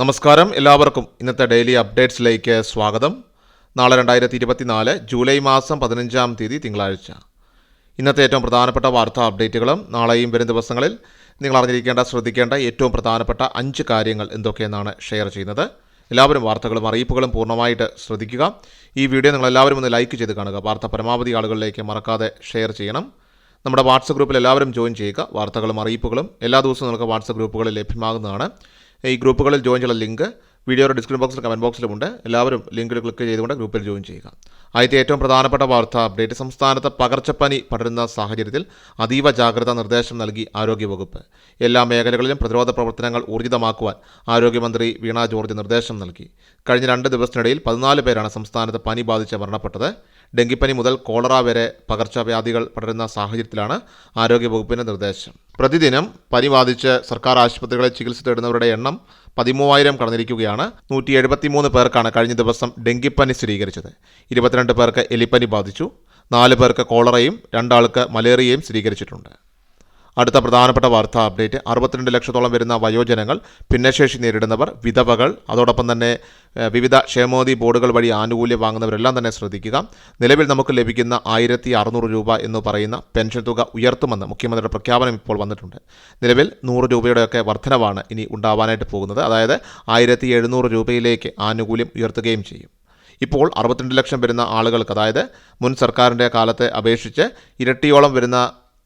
നമസ്കാരം. എല്ലാവർക്കും ഇന്നത്തെ ഡെയിലി അപ്ഡേറ്റ്സിലേക്ക് സ്വാഗതം. നാളെ രണ്ടായിരത്തി ഇരുപത്തിനാല് ജൂലൈ മാസം പതിനഞ്ചാം തീയതി തിങ്കളാഴ്ച. ഇന്നത്തെ ഏറ്റവും പ്രധാനപ്പെട്ട വാർത്താ അപ്ഡേറ്റുകളും നാളെയും വരും ദിവസങ്ങളിൽ നിങ്ങൾ അറിഞ്ഞിരിക്കേണ്ട ശ്രദ്ധിക്കേണ്ട ഏറ്റവും പ്രധാനപ്പെട്ട അഞ്ച് കാര്യങ്ങൾ എന്തൊക്കെയെന്നാണ് ഷെയർ ചെയ്യുന്നത്. എല്ലാവരും വാർത്തകളും അറിയിപ്പുകളും പൂർണമായിട്ട് ശ്രദ്ധിക്കുക. ഈ വീഡിയോ നിങ്ങൾ എല്ലാവരും ഒന്ന് ലൈക്ക് ചെയ്ത് കാണുക. വാർത്ത പരമാവധി ആളുകളിലേക്ക് മറക്കാതെ ഷെയർ ചെയ്യണം. നമ്മുടെ വാട്സപ്പ് ഗ്രൂപ്പിൽ എല്ലാവരും ജോയിൻ ചെയ്യുക. വാർത്തകളും അറിയിപ്പുകളും എല്ലാ ദിവസവും നിങ്ങൾക്ക് വാട്സപ്പ് ഗ്രൂപ്പുകളിൽ ലഭ്യമാകുന്നതാണ്. ഈ ഗ്രൂപ്പുകളിൽ ജോയിൻ ചെയ്യുന്ന ലിങ്ക് വീഡിയോയുടെ ഡിസ്ക്രിപ്ഷൻ ബോക്സിലും കമന്റ് ബോക്സിലുമുണ്ട്. എല്ലാവരും ലിങ്കിൽ ക്ലിക്ക് ചെയ്തുകൊണ്ട് ഗ്രൂപ്പിൽ ജോയിൻ ചെയ്യുക. ആദ്യത്തെ ഏറ്റവും പ്രധാനപ്പെട്ട വാർത്ത അപ്ഡേറ്റ് സംസ്ഥാനത്ത് പകർച്ചപ്പനി പടരുന്ന സാഹചര്യത്തിൽ അതീവ ജാഗ്രതാ നിർദ്ദേശം നൽകി ആരോഗ്യവകുപ്പ്. എല്ലാ മേഖലകളിലും പ്രതിരോധ പ്രവർത്തനങ്ങൾ ഊർജിതമാക്കുവാൻ ആരോഗ്യമന്ത്രി വീണ ജോർജ് നിർദ്ദേശം നൽകി. കഴിഞ്ഞ രണ്ട് ദിവസത്തിനിടയിൽ പതിനാല് പേരാണ് സംസ്ഥാനത്ത് പനി ബാധിച്ച് മരണപ്പെട്ടത്. ഡെങ്കിപ്പനി മുതൽ കോളറ വരെ പകർച്ചവ്യാധികൾ പടരുന്ന സാഹചര്യത്തിലാണ് ആരോഗ്യവകുപ്പിന്റെ നിർദ്ദേശം. പ്രതിദിനം പനി ബാധിച്ച് സർക്കാർ ആശുപത്രികളെ ചികിത്സ തേടുന്നവരുടെ എണ്ണം പതിമൂവായിരം കടന്നിരിക്കുകയാണ്. നൂറ്റി എഴുപത്തിമൂന്ന് പേർക്കാണ് കഴിഞ്ഞ ദിവസം ഡെങ്കിപ്പനി സ്ഥിരീകരിച്ചത്. ഇരുപത്തിരണ്ട് പേർക്ക് എലിപ്പനി ബാധിച്ചു. നാല് പേർക്ക് കോളറയും രണ്ടാൾക്ക് മലേറിയയും സ്ഥിരീകരിച്ചിട്ടുണ്ട്. അടുത്ത പ്രധാനപ്പെട്ട വാർത്താ അപ്ഡേറ്റ്. അറുപത്തിരണ്ട് ലക്ഷത്തോളം വരുന്ന വയോജനങ്ങൾ ഭിന്നശേഷി നേരിടുന്നവർ വിധവകൾ അതോടൊപ്പം തന്നെ വിവിധ ക്ഷേമോദി ബോർഡുകൾ വഴി ആനുകൂല്യം വാങ്ങുന്നവരെല്ലാം തന്നെ ശ്രദ്ധിക്കുക. നിലവിൽ നമുക്ക് ലഭിക്കുന്ന ആയിരത്തി അറുന്നൂറ് രൂപ എന്ന് പറയുന്ന പെൻഷൻ തുക ഉയർത്തുമെന്ന് മുഖ്യമന്ത്രിയുടെ പ്രഖ്യാപനം ഇപ്പോൾ വന്നിട്ടുണ്ട്. നിലവിൽ നൂറ് രൂപയുടെയൊക്കെ വർധനവാണ് ഇനി ഉണ്ടാവാനായിട്ട് പോകുന്നത്. അതായത് ആയിരത്തി എഴുന്നൂറ് രൂപയിലേക്ക് ആനുകൂല്യം ഉയർത്തുകയും ചെയ്യും. ഇപ്പോൾ അറുപത്തിരണ്ട് ലക്ഷം വരുന്ന ആളുകൾക്ക് അതായത് മുൻ സർക്കാരിന്റെ കാലത്തെ അപേക്ഷിച്ച് ഇരട്ടിയോളം വരുന്ന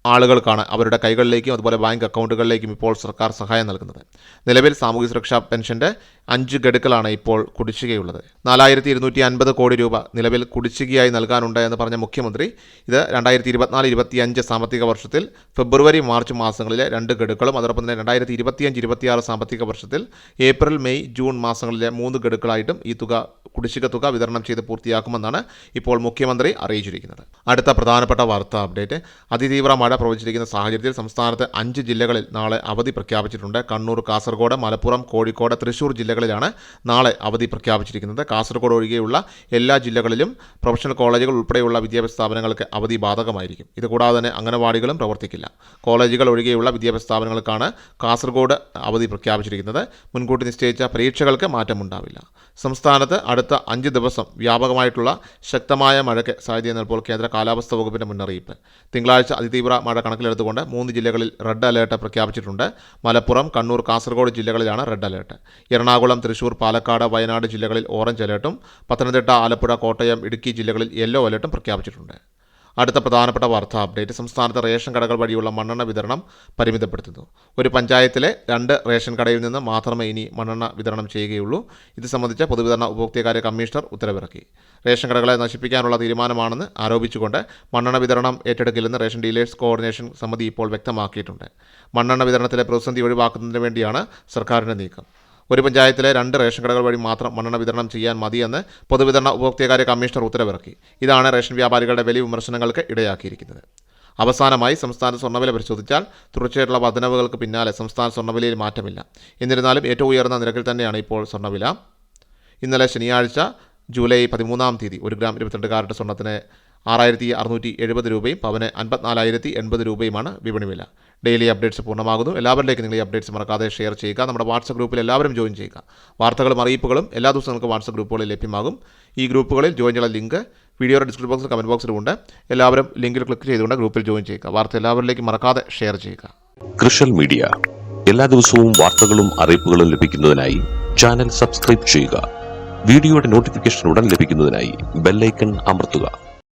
ആളുകൾക്കാണ് അവരുടെ കൈകളിലേക്കും അതുപോലെ ബാങ്ക് അക്കൗണ്ടുകളിലേക്കും ഇപ്പോൾ സർക്കാർ സഹായം നൽകുന്നത്. നിലവിൽ സാമൂഹ്യ സുരക്ഷാ പെൻഷന്റെ അഞ്ച് ഗഡുക്കളാണ് ഇപ്പോൾ കുടിശ്ശികയുള്ളത്. നാലായിരത്തി ഇരുന്നൂറ്റി അൻപത് കോടി രൂപ നിലവിൽ കുടിശ്ശികയായി നൽകാനുണ്ട് എന്ന് പറഞ്ഞ മുഖ്യമന്ത്രി ഇത് രണ്ടായിരത്തി ഇരുപത്തിനാല് ഇരുപത്തിയഞ്ച് സാമ്പത്തിക വർഷത്തിൽ ഫെബ്രുവരി മാർച്ച് മാസങ്ങളിലെ രണ്ട് ഗഡുക്കളും അതോടൊപ്പം തന്നെ രണ്ടായിരത്തി ഇരുപത്തിയഞ്ച് ഇരുപത്തിയാറ് സാമ്പത്തിക വർഷത്തിൽ ഏപ്രിൽ മെയ് ജൂൺ മാസങ്ങളിലെ മൂന്ന് ഗഡുക്കളായിട്ടും ഈ തുക കുടിശ്ശിക തുക വിതരണം ചെയ്ത് പൂർത്തിയാക്കുമെന്നാണ് ഇപ്പോൾ മുഖ്യമന്ത്രി അറിയിച്ചിരിക്കുന്നത്. അടുത്ത പ്രധാനപ്പെട്ട വാർത്താ അപ്ഡേറ്റ്. അതിതീവ്ര മഴ പ്രവചിച്ചിരിക്കുന്ന സാഹചര്യത്തിൽ സംസ്ഥാനത്ത് അഞ്ച് ജില്ലകളിൽ നാളെ അവധി പ്രഖ്യാപിച്ചിട്ടുണ്ട്. കണ്ണൂർ കാസർഗോഡ് മലപ്പുറം കോഴിക്കോട് തൃശൂർ ജില്ലകളിലാണ് നാളെ അവധി പ്രഖ്യാപിച്ചിരിക്കുന്നത്. കാസർഗോഡ് ഒഴികെയുള്ള എല്ലാ ജില്ലകളിലും പ്രൊഫഷണൽ കോളേജുകൾ ഉൾപ്പെടെയുള്ള വിദ്യാഭ്യാസ സ്ഥാപനങ്ങൾക്ക് അവധി ബാധകമായിരിക്കും. ഇതുകൂടാതെ തന്നെ അംഗനവാടികളും പ്രവർത്തിക്കില്ല. കോളേജുകൾ ഒഴികെയുള്ള വിദ്യാഭ്യാസ സ്ഥാപനങ്ങൾക്കാണ് കാസർഗോഡ് അവധി പ്രഖ്യാപിച്ചിരിക്കുന്നത്. മുൻകൂട്ടി നിശ്ചയിച്ച പരീക്ഷകൾക്ക് മാറ്റമുണ്ടാവില്ല. സംസ്ഥാനത്ത് അടുത്ത അഞ്ച് ദിവസം വ്യാപകമായിട്ടുള്ള ശക്തമായ മഴയ്ക്ക് സാധ്യത നൽകുമ്പോൾ കേന്ദ്ര കാലാവസ്ഥാ വകുപ്പിന്റെ മുന്നറിയിപ്പ്. തിങ്കളാഴ്ച അതിതീവ്ര മഴ കണക്കിലെടുത്തുകൊണ്ട് മൂന്ന് ജില്ലകളിൽ റെഡ് അലേർട്ട് പ്രഖ്യാപിച്ചിട്ടുണ്ട്. മലപ്പുറം കണ്ണൂർ കാസർഗോഡ് ജില്ലകളിലാണ് റെഡ് അലേർട്ട്. എറണാകുളം തൃശൂർ പാലക്കാട് വയനാട് ജില്ലകളിൽ ഓറഞ്ച് അലേർട്ടും. പത്തനംതിട്ട ആലപ്പുഴ കോട്ടയം ഇടുക്കി ജില്ലകളിൽ യെല്ലോ അലേർട്ടും പ്രഖ്യാപിച്ചിട്ടുണ്ട്. അടുത്ത പ്രധാനപ്പെട്ട വാർത്താ. അപ്ഡേറ്റ്. സംസ്ഥാനത്ത് റേഷൻ കടകൾ വഴിയുള്ള മണ്ണെണ്ണ വിതരണം പരിമിതപ്പെടുത്തുന്നു. ഒരു പഞ്ചായത്തിലെ രണ്ട് റേഷൻ കടയിൽ നിന്ന് മാത്രമേ ഇനി മണ്ണെണ്ണ വിതരണം ചെയ്യുകയുള്ളൂ. ഇത് സംബന്ധിച്ച് പൊതുവിതരണ ഉപഭോക്തൃകാര്യ കമ്മീഷണർ ഉത്തരവിറക്കി. റേഷൻ കടകളെ നശിപ്പിക്കാനുള്ള തീരുമാനമാണെന്ന് ആരോപിച്ചുകൊണ്ട് മണ്ണെണ്ണ വിതരണം ഏറ്റെടുക്കില്ലെന്ന് റേഷൻ ഡീലേഴ്സ് കോർഡിനേഷൻ സമിതി ഇപ്പോൾ വ്യക്തമാക്കിയിട്ടുണ്ട്. മണ്ണെണ്ണ വിതരണത്തിലെ പ്രതിസന്ധി ഒഴിവാക്കുന്നതിന് വേണ്ടിയാണ് സർക്കാരിന്റെ നീക്കം. ഒരു പഞ്ചായത്തിലെ രണ്ട് റേഷൻ കടകൾ വഴി മാത്രം മണ്ണെണ്ണ വിതരണം ചെയ്യാൻ മതിയെന്ന് പൊതുവിതരണ ഉപഭോക്തൃകാര്യ കമ്മീഷണർ ഉത്തരവിറക്കി. ഇതാണ് റേഷൻ വ്യാപാരികളുടെ വലിയ വിമർശനങ്ങൾക്ക് ഇടയാക്കിയിരിക്കുന്നത്. അവസാനമായി സംസ്ഥാന സ്വർണവില പരിശോധിച്ചാൽ തുടർച്ചയായിട്ടുള്ള വർധനവുകൾക്ക് പിന്നാലെ സംസ്ഥാന സ്വർണവിലയിൽ മാറ്റമില്ല. എന്നിരുന്നാലും ഏറ്റവും ഉയർന്ന നിരക്കിൽ തന്നെയാണ് ഇപ്പോൾ സ്വർണവില. ഇന്നലെ ശനിയാഴ്ച ജൂലൈ പതിമൂന്നാം തീയതി ഒരു ഗ്രാം ഇരുപത്തിരണ്ട് കാരറ്റ് സ്വർണത്തിന് ആറായിരത്തി അറുന്നൂറ്റി എഴുപത് രൂപയും പവന് അൻപത്തിനാലായിരത്തി എൺപത് രൂപയുമാണ് വിപണി വില. ഡെയിലി അപ്ഡേറ്റ്സ് പൂർണമാകുന്നു. എല്ലാവരിലേക്കും നിങ്ങൾ ഈ അപ്ഡേറ്റ്സ് മറക്കാതെ ഷെയർ ചെയ്യുക. നമ്മുടെ വാട്സപ്പ് ഗ്രൂപ്പിൽ എല്ലാവരും ജോയിൻ ചെയ്യുക. വാർത്തകളും അറിയിപ്പുകളും എല്ലാ ദിവസവും നിങ്ങൾക്ക് വാട്സപ്പ് ഗ്രൂപ്പുകളിൽ ലഭ്യമാകും. ഈ ഗ്രൂപ്പുകളിൽ ജോയിൻ ചെയ്യാൻ ലിങ്ക് വീഡിയോയുടെ ഡിസ്ക്രിപ്ഷൻ ബോക്സിൽ കമന്റ് ഉണ്ട്. എല്ലാവരും ലിങ്കിൽ ക്ലിക്ക് ചെയ്തുകൊണ്ട് ഗ്രൂപ്പിൽ ജോയിൻ ചെയ്യുക. വാർത്ത എല്ലാവരിലേക്കും മറക്കാതെ ഷെയർ ചെയ്യുക. കൃഷൽ മീഡിയ എല്ലാ ദിവസവും വാർത്തകളും അറിയിപ്പുകളും ലഭിക്കുന്നതിനായി ചാനൽ സബ്സ്ക്രൈബ് ചെയ്യുക. വീഡിയോയുടെ നോട്ടിഫിക്കേഷൻ ഉടൻ ലഭിക്കുന്നതിനായി ബെല്ലൈക്കൺ അമർത്തുക.